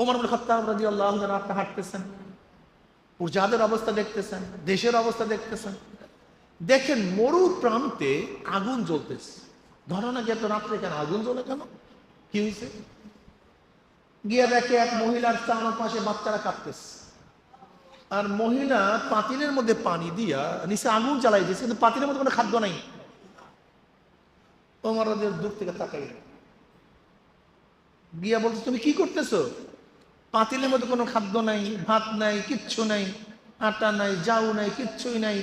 ওমর বলে খত্তাব রাজি আল্লাহ আপনি হাঁটতেছেন। যাদের অবস্থা দেখতেছেন, দেশের অবস্থা দেখতেছেন। দেখেন মরু প্রান্তে আগুন জ্বলতেছে। ধরনা গিয়ে তো রাত্রে কেন আগুন জ্বলে কেন? কি হয়েছে গিয়ে দেখে এক মহিলার চানো পাশে বাচ্চারা কাঁদতেছে আর মহিলা পাতিলের মধ্যে পানি দিয়া নিচে আগুন জ্বালাই দিয়েছে কিন্তু পাতিলের মধ্যে কোনো খাদ্য নাই। ওদের দূর থেকে তাকাই গিয়া বলছে তুমি কি করতেছো? পাতিলের মধ্যে কোনো খাদ্য নাই, ভাত নাই, কিচ্ছু নাই, আটা নাই যাও নাই, কিচ্ছুই নাই।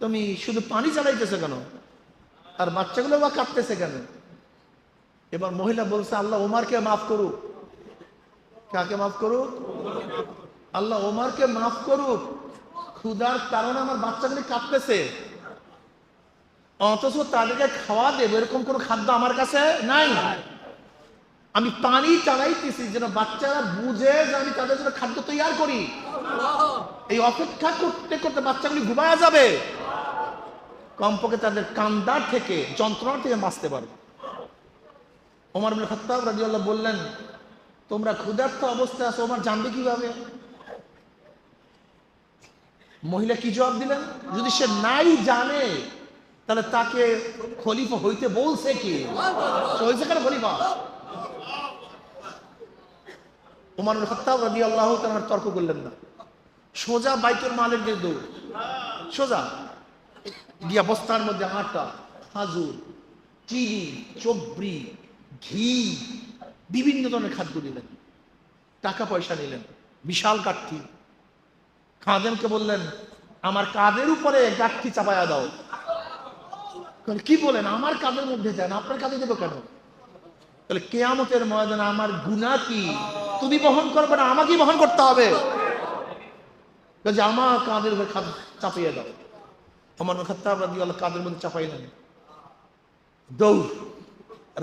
তুমি শুধু পানি চালাইতেছো কেন? আর বাচ্চাগুলো বা কাঁদতেছে কেন? এবার মহিলা বলছে, আল্লাহ ওমারকে মাফ করুক। কাকে মাফ করুক? আল্লাহ ওমারকে মাফ করুক। ক্ষুধার কারণে আমার বাচ্চাগুলি কাঁদতেছে। অথচ তাদেরকে খাওয়া দেবে, এরকম কোনো খাদ্য আমার কাছে নাই। আমি পানি চালাইতেছি যেন বাচ্চারা বুঝে যে আমি তাদের জন্য খাদ্য তৈরি করি। এই অপেক্ষা করতে করতে বাচ্চাগুলি ঘুমায়া যাবে। কমপক্ষে তাদের কান্দার থেকে যন্ত্রণা থেকে বাঁচতে পারবে ওমর বিন খত্তাব রাজিউল্লাহ বললেন, তোমরা ক্ষুধার্ত অবস্থায় আছো, ওমর, জানবে কীভাবে? মহিলা কি জবাব দিলেন? যদি সে নাই জানে, তাহলে তাকে খলিফা হইতে বলছে কি? খলিফা? ওমর বিন খত্তাব রাদিয়াল্লাহু তাআলা তর্ক করলেন না। সোজা বাইতুল মালের দিকে দৌড়, সোজা। গিয়া বস্তার মধ্যে আটা, খাজুর, চিনি, চবরি, ঘি, বিভিন্ন ধরনের খাদ্য নিলেন টাকা পয়সা নিলেন, বিশাল কাঠি খাদেমকে বললেন, আমার কাদের উপরে গাঠি চাপায়া দাও? কি বলেন? আমার কাদের মধ্যে যান, আপনার কাঁধে দেবো কেন? তাহলে কেয়ামতের ময়দানে আমার গুণা কি? তুমি বহন করবে না, আমাকেই বহন করতে হবে। আমার কাঁধের উপরে চাপিয়ে দাও। আমার খাত্তাব রাজি আল্লাহ কাঁধের মধ্যে চাপাইলেন দৌড়।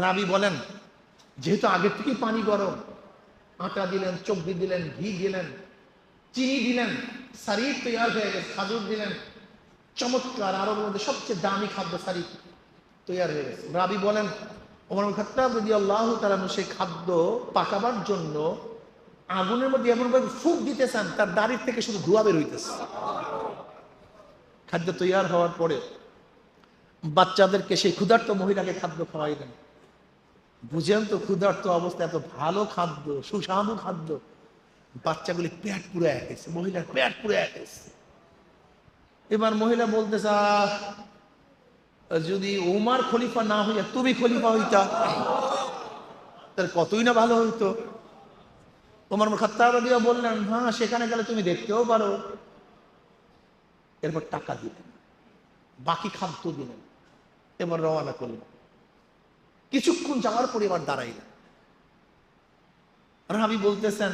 রাবি বলেন, যেহেতু আগের থেকে পানি গরম, আটা দিলেন চব্বি দিলেন, ঘি দিলেন, চিনি দিলেন সারির তৈরি হয়ে গেছে, খাজুর দিলেন, চমৎকার, আরবের মধ্যে সবচেয়ে দামি খাদ্য সারি তৈরি হয়ে গেছে। রাবি বলেন ওমর খাত্তাব রাজি আল্লাহ তালানু সেই খাদ্য পাকাবার জন্য আগুনের মধ্যে এমনভাবে ফুক দিতেছেন তার দাড়ির থেকে শুধু ধোয়া বের হইতেছে। খাদ্য তৈরি হওয়ার পরে বাচ্চাদেরকে সেই ক্ষুধার্ত মহিলাকে খাদ্য খাওয়াইলেন বুঝেন তো ক্ষুধার্ত অবস্থা এত ভালো খাদ্য সুস্বাদু খাদ্য। বাচ্চাগুলি পেট পুরে গেছে মহিলার পেট পুরে গেছে। এবার মহিলা বলতেছে "আহ, যদি ওমার খলিফা না হইয়া তুমি খলিফা হইতা, তাহলে কতই না ভালো হইতো? তোমার খাত্তাব দিয়া বললেন হ্যাঁ সেখানে গেলে তুমি দেখতেও পারো। এরপর টাকা দিলেন, বাকি খাদ্য দিলেন, এবার রওনা করলেন। কিছুক্ষণ যাওয়ার পরে এবার দাঁড়াইলেন। রাবি বলতেছেন,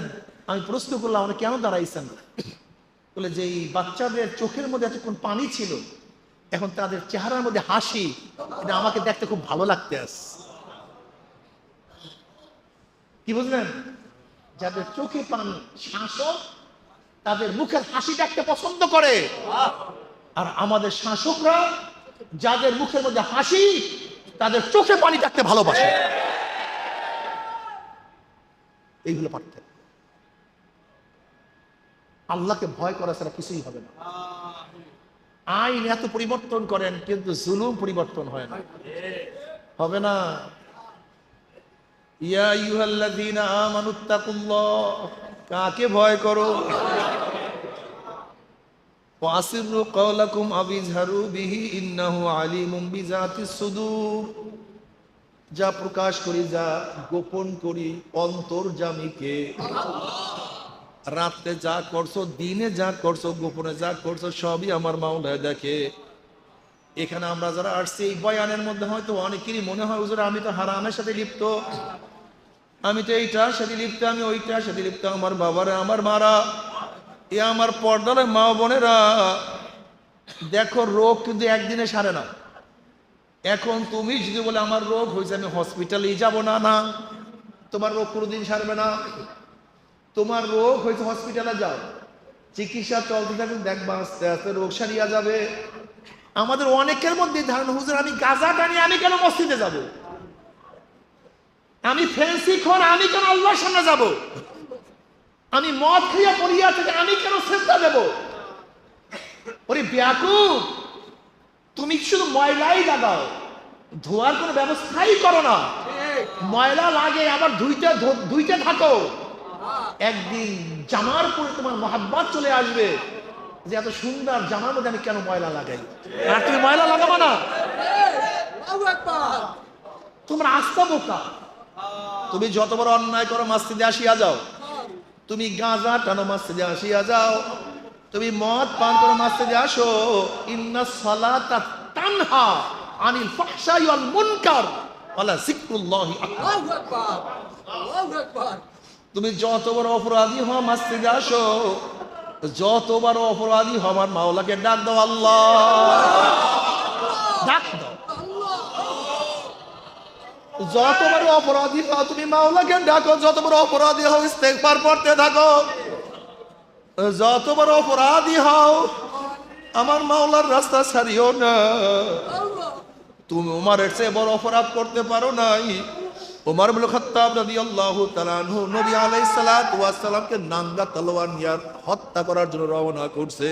আমি প্রশ্ন করলাম কেন দাঁড়াইছেন? বলে, যে এই বাচ্চাদের চোখের মধ্যে এতক্ষণ পানি ছিল এখন তাদের চেহারার মধ্যে হাসি, এটা আমাকে দেখতে খুব ভালো লাগতে আস কি বুঝলেন? যাদের চোখে পানি শাসক, তাদের মুখের হাসি দেখতে পছন্দ করে। আর আমাদের শাসকরা, যাদের মুখের মধ্যে হাসি, তাদের চোখে পানি দেখতে ভালোবাসে। এইগুলো পার্থক্য। আল্লাহকে ভয় করা ছাড়া কিছুই হবে না। আইন এত পরিবর্তন করেন, কিন্তু জুলুম পরিবর্তন হয় না। হবে না? ইয়া ইউহাল্লাযীনা আমানুত্তাকুল্লাহ, কাকে ভয় করো? ওয়াসিরু কওলাকুম আবিজহারু বিহি, ইন্নাহু আলিমুম বিজাতিস সুদূর। যা প্রকাশ করি, যা গোপন করি অন্তর্জামীকে রাত্রে যা করছ, দিনে যা করছ, গোপনে যা করছ, সবই আমার মাওলায় দেখে। এখানে আমরা যারা আসছি, এই বয়ানের মধ্যে হয়তো অনেকেরই মনে হয়, হুজুর, আমি তো হারামের সাথে লিপ্ত। আমি তো এইটার সাথে লিপ্ত, আমি ওইটার সাথে লিপ্ত। আমার বাবারা, আমার মারা, এ আমার পর্দার মা বোনেরা। দেখো, রোগ কিন্তু একদিনে সারে না। এখন তুমি যদি বলে, আমার রোগ হয়েছে, আমি হসপিটালেই যাব না না। তোমার রোগ কোনোদিন সারবে না। তোমার রোগ হয়েছে হসপিটালে যাও। চিকিৎসা চলতে থাকবে দেখবা আস্তে আস্তে রোগ সারিয়া যাবে। আমাদের অনেকের মধ্যে ধারণা হুজুর আমি গাজা টানি আমি কেন মসজিদে যাব? আমি ফেন্সি খোর আমি কেন আল্লাহর সামনে যাব? আমি মদ খাইয়া পড়িয়া থেকে আমি কেন শ্রদ্ধা দেব? ওরে ব্যাকুব তুমি শুধু ময়লাই লাগাও? ধোয়ার কোনো ব্যবস্থাই করো না। ময়লা লাগে আবার ধুইতে ধুইতে থাকো। একদিন জামার পরে তোমার মহাব্বত চলে আসবে যে এত সুন্দর জামার মধ্যে আমি কেন ময়লা লাগাই? আর তুমি ময়লা লাগাবো না? তোমরা আস্থা বোকা। তুমি যত বড় অন্যায় করো মাস্তিদে আসিয়া যাও। তুমি গাঁজা টানো মাস্তিদে আসিয়া যাও। তুমি মদ পান করো মাস্তিদে আসো। ইন্না সালাতা তানহা আনিল ফাহশাই ওয়াল মুনকার। ওয়ালা যিকরুল্লাহি আকবার। তুমি যত বড় অপরাধী হও মাস্তিদে আসো যত বড় অপরাধী হও আমার মাওলাকে ডাক দাও, আল্লাহ। ডাক দাও। যত বড় অপরাধী হও তুমি মাওলাকে ডাকো যত বড় অপরাধী হও ইস্তেগফার পড়তে থাকো। যত বড় অপরাধী হও, আমার মাওলার রাস্তা ছাড়িও না। তুমি উমারের চেয়ে বড় অপরাধ করতে পারো নাই। উমার ইবনে খাত্তাব আনহু নবী আলাইহিস সালাতু ওয়াস নাঙ্গা তলোয়ার নিয়ে হত্যা করার জন্য রওনা করছে।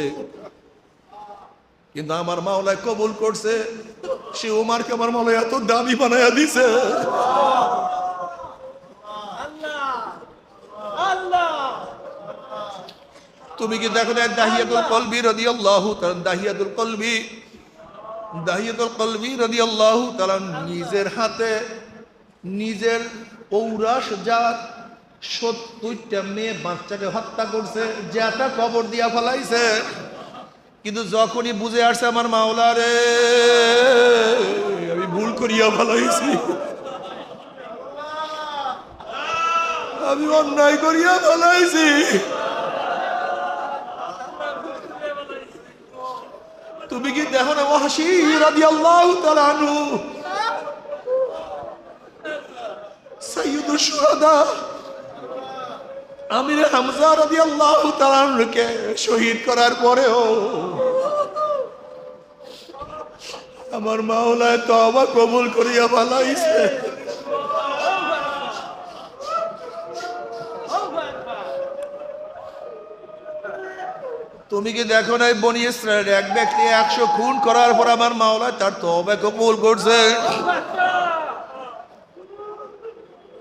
কিন্তু আমার মাওলায় কবুল করছে। সে উমারকে আমার মাওলায় এত দামি বানায়া দিছে। তুমি কি দেখো না দাহিয়াতুল কলবি রাদিয়াল্লাহু তাআলা দাহিয়াতুল কলবি। দাহিয়াতুল কলবি রাদিয়াল্লাহু তাআলা নিজের হাতে নিজের ঔরাস জাত সত্তরটা মেয়ে বাচ্চাকে হত্যা করছে, যেটা কবর দিয়া ফেলাইছে। কিন্তু যখনই বুঝে আসছে আমার মাওলা রে, আমি ভুল করিয়া ফেলাইছি। আমি অন্যায় করিয়া ফেলাইছি। তুমি কি দেখো না ওয়াহাসি রাদিয়াল্লাহু তাআলা আনহু? সাইয়্যিদুশ শুহাদা আমির হামজা রাদিয়াল্লাহু তাআলা আনহুকে শহীদ করার পরেও আমার মাওলায় তওবা কবুল করিয়া ভালাইছে তুমি কি দেখো নাই বনি ইসরায়েল এক ব্যক্তি একশো খুন করার পর আমার মাওলা তার তবে কবুল করছে?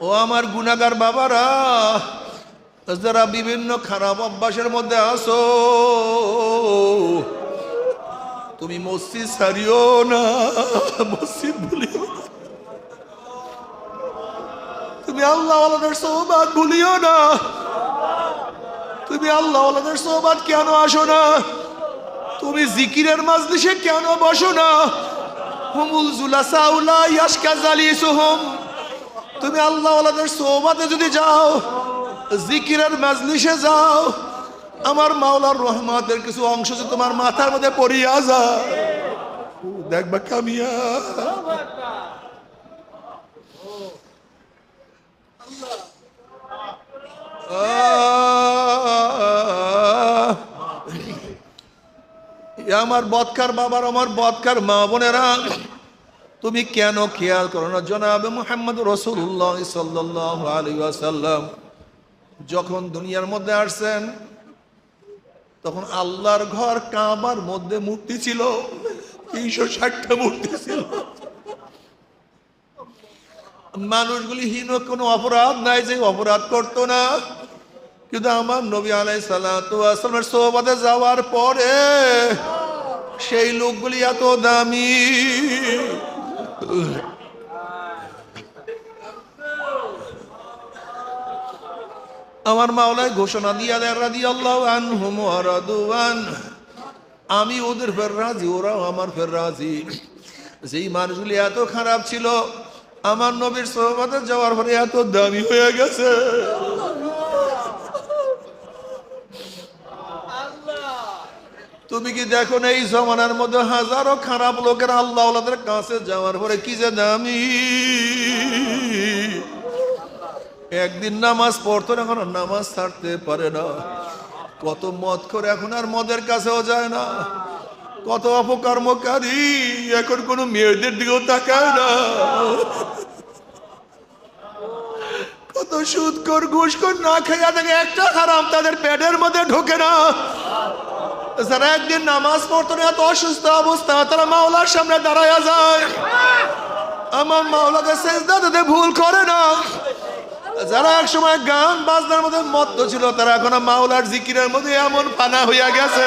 ও আমার গুনাগার বাবারা, যারা বিভিন্ন খারাপ অভ্যাসের মধ্যে আসো তুমি মসজিদ ছাড়িও না, মসজিদ ভুলিও। তুমি আল্লাহ আল্লাহর সৌবাদ ভুলিও না। তুমি আল্লাহ আল্লাহর সোহবাত কেন আসো না? তুমি জিকিরের মাজলিসে কেন বসো না? হুমুল জুলাসাউলা ইয়াশকা জালিসুহুম তুমি আল্লাহ সোহবাতে যদি যাও, জিকিরের মাজলিসে যাও, আমার মাওলার রহমাতের কিছু অংশ যে তোমার মাথার মধ্যে পড়িয়া যায় দেখবা কামিয়া! আমার বদকার বাবার, আমার বদকার মা বোনেরা তুমি কেন খেয়াল করো না? জনাবে মোহাম্মদ রসুল্লাহ সাল্লাহ আলী আসাল্লাম যখন দুনিয়ার মধ্যে আসছেন, তখন আল্লাহর ঘর কাবার মধ্যে মূর্তি ছিল, তিনশো ষাটটা মূর্তি ছিল। মানুষগুলি হীন, কোনো অপরাধ নাই যে অপরাধ করতো না। কিন্তু আমার নবী আলাই সালামের সোহবাতে যাওয়ার পরে সেই লোকগুলি এত দামি। আমার মাওলায় ঘোষণা দিয়া দেয় রাদি আল্লাহ আমি ওদের ফের রাজি, ওরাও আমার ফের রাজি। যেই মানুষগুলি এত খারাপ ছিল, আমার নবীর সোহবাতে যাওয়ার পরে এত দামি হয়ে গেছে। তুমি কি দেখো না এই জমানার মধ্যে হাজারো খারাপ লোকের আল্লাহ কাছে যাওয়ার পরে কি যে দামি? একদিন নামাজ পড়তো না, এখন নামাজ ছাড়তে পারে না। কত মদ করে এখন আর মদের কাছেও যায় না। কত অপকর্মকারী, এখন কোনো মেয়েদের দিকেও তাকায় না। কত সুদ কর ঘুষ কর না খেয়ে থাকে, একটা খারাপ তাদের পেটের মধ্যে ঢোকে না। যারা একদিন নামাজ পড়তো না, এত অসুস্থ অবস্থা তারা মাওলার সামনে দাঁড়ায় যায়। আমার মাওলাকে শেষ দাদাতে ভুল করে না। যারা এক সময় গান বাজনার মধ্যে মত্ত ছিল, তারা এখন মাওলার জিকিরের মধ্যে এমন পানা হইয়া গেছে।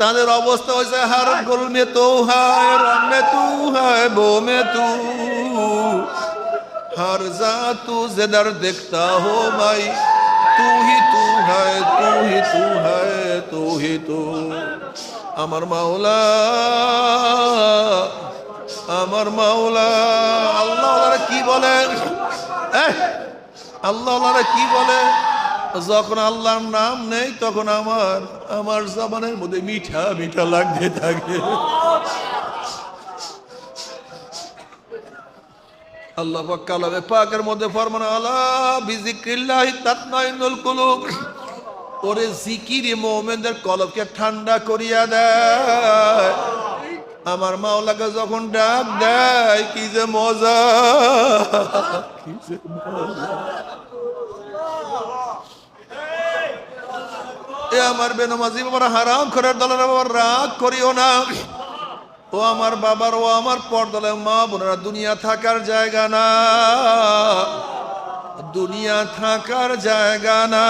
তাদের অবস্থা হয়েছে হার গোল মে তো হায় রাম তু হায় বো মে তু। হার যা তু যেদার দেখতা হো মাই তু হি তু হায় তু হি তু হায় তু হি তু। আমার মাওলা আমার মাওলা, আল্লাহ কি বলে? আল্লাহ কি বলে? যখন আল্লাহর নাম নেই, তখন আমার আমার জামানের মধ্যে মিঠা মিঠা লাগতে থাকে। আল্লাহ কালামে পাকের মধ্যে ফরমান, আলা বিজিক্রিল্লাহি তাতমাইনুল কুলুব। ওরে জিকিরে মুমিনদের কলবকে ঠান্ডা করিয়া দেয়। আমার মাওলাকে যখন ডাক দেয়, কি যে মজা, কি যে মজা। এ আমার বেনমাজি, বাবার, হারাম করার দলের বাবার, রাগ করিও না। ও আমার বাবার, ও আমার পরদলে মা বোনেরা, দুনিয়া থাকার জায়গা না। দুনিয়া থাকার জায়গা না।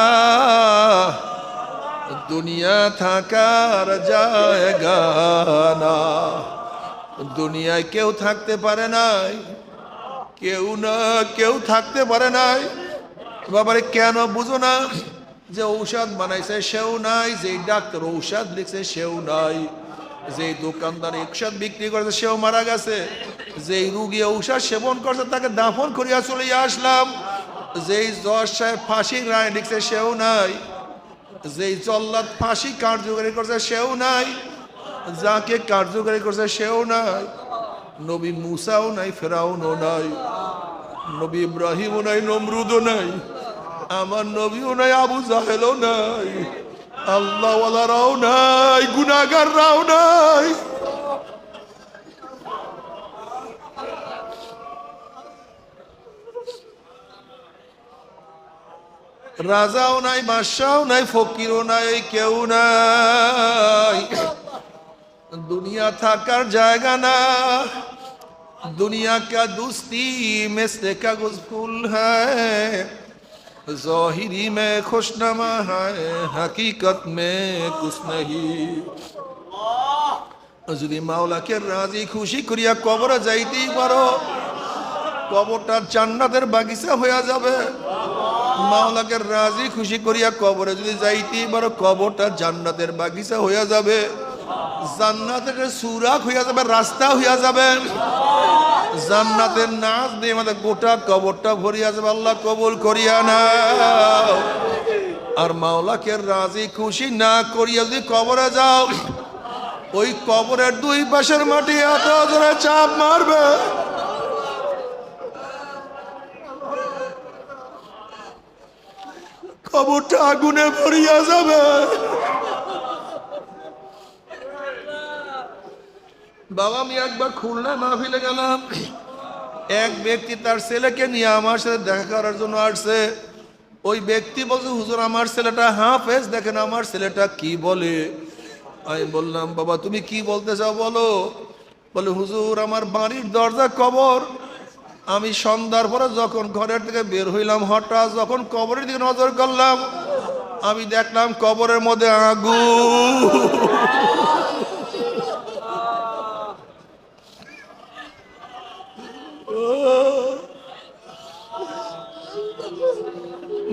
দুনিয়া থাকার জায়গা না। দুনিয়ায় কেউ থাকতে পারে নাই। কেউ না, কেউ থাকতে পারে নাই। বাবারে, কেন বুঝো না যে ঔষধ বানাইছে সেও নাই যে ডাক্তার ঔষধ লিখছে সেও নাই। যে দোকানদার ঔষধ বিক্রি করেছে, সেও মারা গেছে। যে রুগী ঔষধ সেবন করছে, তাকে দাফন করিয়া চলে আসলাম। যেই জজ সাহেব ফাঁসি রায় লিখছে, সেও নাই। যেই জল্লাদ ফাঁসি কার্যকরী করছে, সেও নাই। যাকে কার্যকরী করছে, সেও নাই। নবী মুসাও নাই, ফেরাউনও নাই। নবী ইব্রাহিমও নাই, নমরুদও নাই। আমার নবীও নাই, আবু জাহেলও নাই। আল্লাহওয়ালারাও নাই গুনাগাররাও নাই রাজাও নাই বাদশাও নাই ফকিরও নাই কেউ নাই দুনিয়া থাকার জায়গা না दुनिया का दोस्ती में से कागज फूल है জহিরি মে خوشنما ہے حقیقت میں کچھ نہیں যদি মাওলাকে রাজি খুশি করিয়া কবরে যাইতেই পারো কবরটা জান্নাতের বাগিচা হয়ে যাবে মাওলাকে রাজি খুশি করিয়া কবরে যদি যাইতেই পারো কবরটা জান্নাতের বাগিচা হইয়া যাবে জান্নাতের সুরাক হইয়া যাবে রাস্তা হইয়া যাবে জান্নাতের নাচ দিয়ে আমাদের গোটা কবরটা ভরিয়া যাবে আল্লাহ কবুল করিয়া না আর মাওলাকে রাজি খুশি না করিয়া যদি কবরে যাও, ওই কবরের দুই পাশের মাটি এত ধরে চাপ মারবে। কবরটা আগুনে ভরিয়া যাবে। বাবা, আমি একবার খুলনা মাহফিলে গেলাম। এক ব্যক্তি তার ছেলেকে নিয়ে আমার সাথে দেখা করার জন্য আসছে। ওই ব্যক্তি বলছে, হুজুর, আমার ছেলেটা হাফেজ, দেখেন আমার ছেলেটা কি বলে? আমি বললাম, বাবা, তুমি কি বলতে চাও বলো? বলে, হুজুর, আমার বাড়ির দরজা কবর। আমি সন্ধ্যার পরে যখন ঘরের থেকে বের হইলাম, হঠাৎ যখন কবরের দিকে নজর করলাম, আমি দেখলাম কবরের মধ্যে আগুন।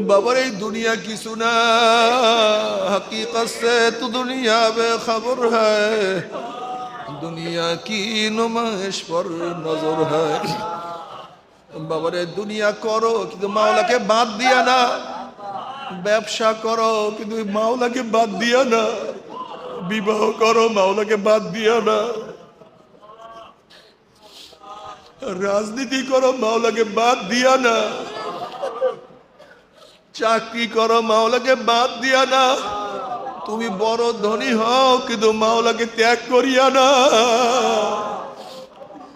বাবার এই দুনিয়া কিছু না। হকীকত সে তো দুনিয়া বে খবর হয় দুনিয়া কি নুমাইশ পর নজর হয় বাবারে দুনিয়া করো, কিন্তু মাওলাকে বাদ দিয়া না। ব্যবসা করো, কিন্তু মাওলাকে বাদ দিয়া না। বিবাহ করো, মাওলাকে বাদ দিয়া না। রাজনীতি করো, মাওলাকে বাদ দিয়া না। চাকরি করো, মাওলাকে বাদ দিয়া না। তুমি বড় ধনী হও, কিন্তু মাওলাকে ত্যাগ করিয়া না।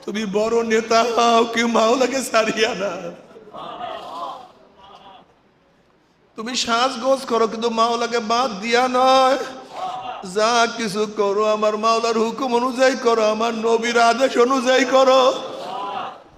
তুমি বড় নেতা হও কি মাওলাকে সারিয়া না। তুমি সাজগোজ করো, কিন্তু মাওলাকে বাদ দিয়া নয়। যা কিছু করো, আমার মাওলার হুকুম অনুযায়ী করো, আমার নবীর আদেশ অনুযায়ী করো।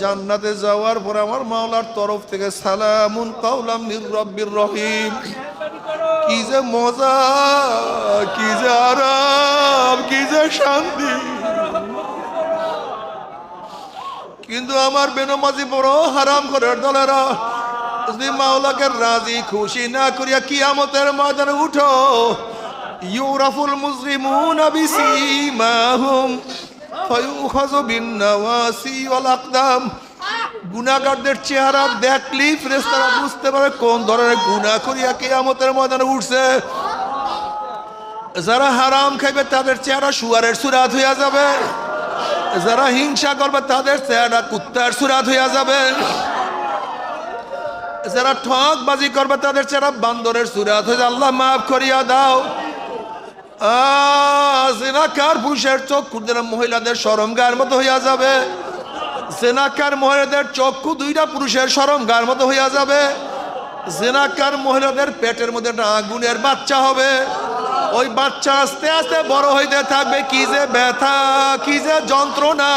জান্নাতে যাওয়ার পর আমার মাওলার তরফ থেকে সালামুন কাউলাম রব্বির রহিম। কি যে মজা, কি যে আরাম, কি যে শান্তি। কিন্তু আমার বেনমাজি বড় হারাম করার দলেরা, যদি মাওলাকে রাজি খুশি না করিয়া কি কিয়ামতের ময়দানে উঠো, ইউরাফুল মুসলিমুন বিসিমাহুম। চেহারা বুঝতে পারে কোন ধরনের করিয়া ময়দানে উঠছে। যারা হারাম খাইবে তাদের চেহারা শুয়ারের সুরাত হইয়া যাবে। যারা হিংসা করবে তাদের চেহারা কুত্তার সুরাত হইয়া যাবে। যারা ঠকবাজি করবে তাদের চেহারা বান্দরের সুরাত হয়ে। আল্লাহ মাফ করিয়া দাও। জেনাকার পুরুষের চক্ষু যেন মহিলাদের সরম গায়ের মতো হইয়া যাবে। জেনাকার মহিলাদের চক্ষু দুইটা পুরুষের সরম গায়ের মতো হইয়া যাবে। জেনাকার মহিলাদের পেটের মধ্যে একটা আগুনের বাচ্চা হবে। ওই বাচ্চা আস্তে আস্তে বড় হইতে থাকবে। কি যে ব্যথা, কি যে যন্ত্রণা।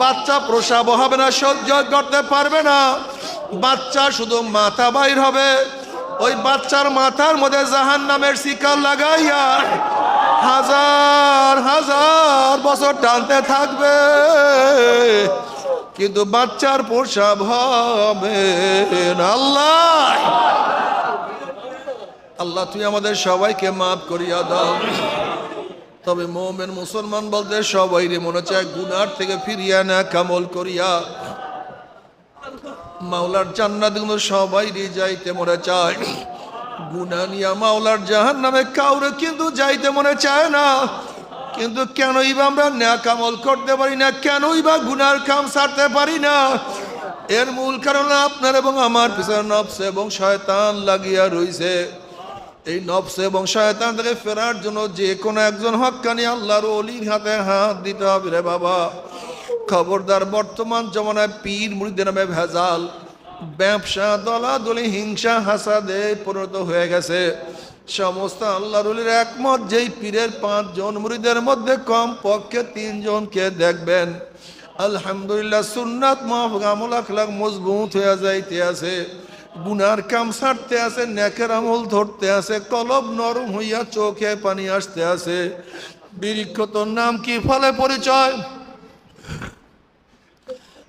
বাচ্চা প্রসাব হবে না, সহ্য করতে পারবে না। বাচ্চা শুধু মাথা বাইর হবে। ওই বাচ্চার মাথার মধ্যে জাহান নামের শিকার লাগাইয়া হাজার হাজার বছর টানতে থাকবে। কিন্তু বাচ্চার প্রসাব হবে আল্লাহ! আল্লাহ, তুই আমাদের সবাইকে মাফ করিয়া দাও। তবে মোমেন মুসলমান বলতে সবাই রে মনে চায় গুনার থেকে ফিরিয়া না কামল করিয়া মাওলার জান্নাত কিন্তু সবাই রে যাইতে মনে চায়। গুনা নিয়া মাওলার জাহান নামে কাউরে কিন্তু যাইতে মনে চায় না। কিন্তু কেনই বা আমরা ন্যাক আমল করতে পারি না, কেনই বা গুনার কাম সারতে পারি না। এর মূল কারণ আপনার এবং আমার পিছনে নফস এবং শয়তান লাগিয়া রইছে। এই নফস এবং শয়তান থেকে ফেরার জন্য যে কোনো একজন হক্কানি আল্লাহর অলির হাতে হাত দিতে হবে রে বাবা। খবরদার বর্তমান জমানায় পীর মুড়িদের নামে ভেজাল। ব্যবসা দলাদলি, হিংসা, হাসাদে পরিণত হয়ে গেছে। সমস্ত আল্লাহর অলির একমত, যেই পীরের পাঁচজন মুড়িদের মধ্যে কম পক্ষে তিনজনকে দেখবেন। আলহামদুলিল্লাহ, সুন্নাত মাহফুক আমল আখলাক মজবুত হয়ে যাইতে আছে। গুনার কাম ছাড়তে আছে, নেকের আমল ধরতে আছে, কলব নরম হইয়া চোখে পানি আসতে আছে। বৃক্ষ তোর নাম কি ফলে পরিচয়?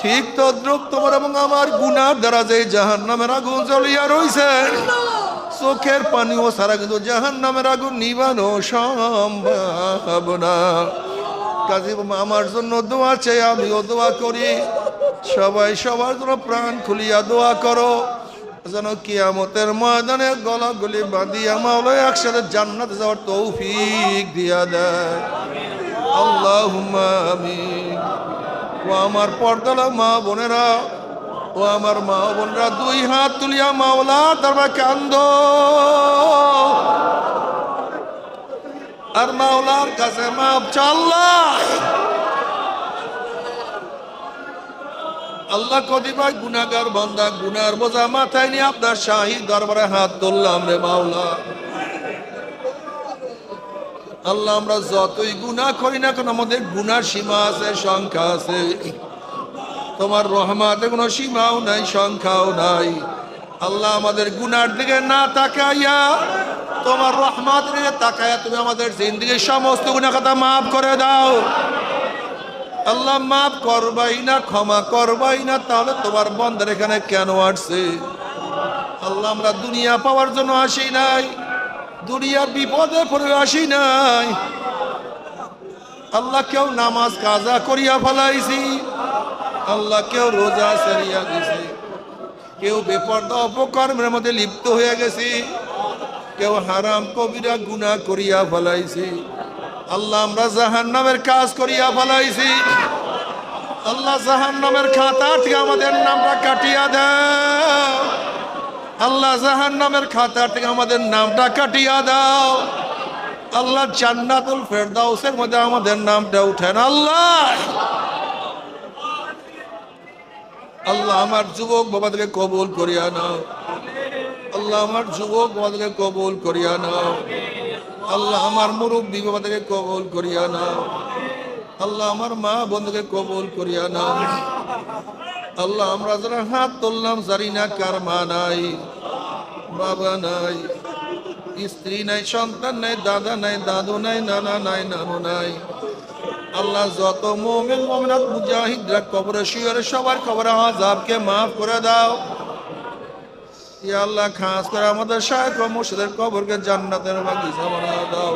ঠিক তদ্রুপ তোমার এবং আমার গুনার দ্বারা যে জাহান নামের আগুন জ্বলিয়া রইছে, চোখের পানিও সারা কিন্তু জাহান নামের আগুন নিবানো সম্ভব না। কাজী আমার জন্য দোয়া চাই, আমিও দোয়া করি। সবাই সবার জন্য প্রাণ খুলিয়া দোয়া করো। যেন কিয়ামতের ময়দানে গলা গলি বাঁধিয়া মাওলা একসাথে জান্নাতে যাওয়ার তৌফিক দিয়া দেয়। আল্লাহ আমিন। ও আমার পর্দালা মা বোনেরা, ও আমার মা বোনরা, দুই হাত তুলিয়া মাওলা তারপর কান্দ। আর মাওলার কাছে মাপ চাল্লা আল্লাহ কদিবাই গুনাগার বান্দা গুনার বোঝা মাথায় নিয়ে আপনার শাহী দরবারে হাত তুললাম রে মাওলা। আল্লাহ, আমরা যতই গুনাহ করি না কেন, আমাদের গুনার সীমা আছে, সংখ্যা আছে। তোমার রহমাতে কোনো সীমাও নাই, সংখ্যাও নাই। আল্লাহ, আমাদের গুনার দিকে না তাকাইয়া তোমার রহমাত দিকে তাকাইয়া তুমি আমাদের জিন্দগির সমস্ত গুণা কথা মাফ করে দাও। আল্লাহ, মাফ করবাই না, ক্ষমা করবাই না, তাহলে তোমার বন্ধের এখানে কেন আসছে? আল্লাহ, আমরা দুনিয়া পাওয়ার জন্য আসি নাই। দুনিয়ার বিপদে পড়ে আসি নাই। আল্লাহ কেউ নামাজ কাজা করিয়া ফেলাইছি। আল্লাহ কেউ রোজা সারিয়া দিছে। কেউ বেপর্দা অপকর্মের মধ্যে লিপ্ত হয়ে গেছে। কেউ হারাম কবিরা গুনাহ করিয়া ফেলাইছি। আল্লাহ আমরা জাহান নামের কাজ করিয়া ফেলাইছি। আল্লাহ জাহান নামের খাতা থেকে আমাদের নামটা কাটিয়া দাও আল্লাহ জাহান নামের খাতা থেকে আমাদের নামটা কাটিয়া দাও। আল্লাহ জান্নাতুল ফেরদাউসের মধ্যে আমাদের নামটা উঠেন আল্লাহ। আল্লাহ আমার যুবক বাবাদেরকে কবুল করিয়া নাও। আল্লাহ আমার যুবক বাবাদেরকে কবুল করিয়া নাও। আল্লাহ আমার মুরব্বী বাবাদেরকে কবুল করিয়া নাও। আল্লাহ আমার মা বন্ধুকে কবুল করিয়া নাও। আল্লাহ, আমরা যারা হাত তুললাম, জানি না কার মা নাই, বাবা নাই, স্ত্রী নাই, সন্তান নাই, দাদা নাই, দাদু নাই, নানা নাই, নানু নাই। আল্লাহ যত মোমেন, মোমেনাত, মুজাহিদরা কবরে শুয়ে সবার কবরে আজাবকে মাফ করে দাও। আল্লাহ, খাস করে আমাদের ও মুর্শিদের কবরকে জান্নাতের বাগিচা বানা দাও।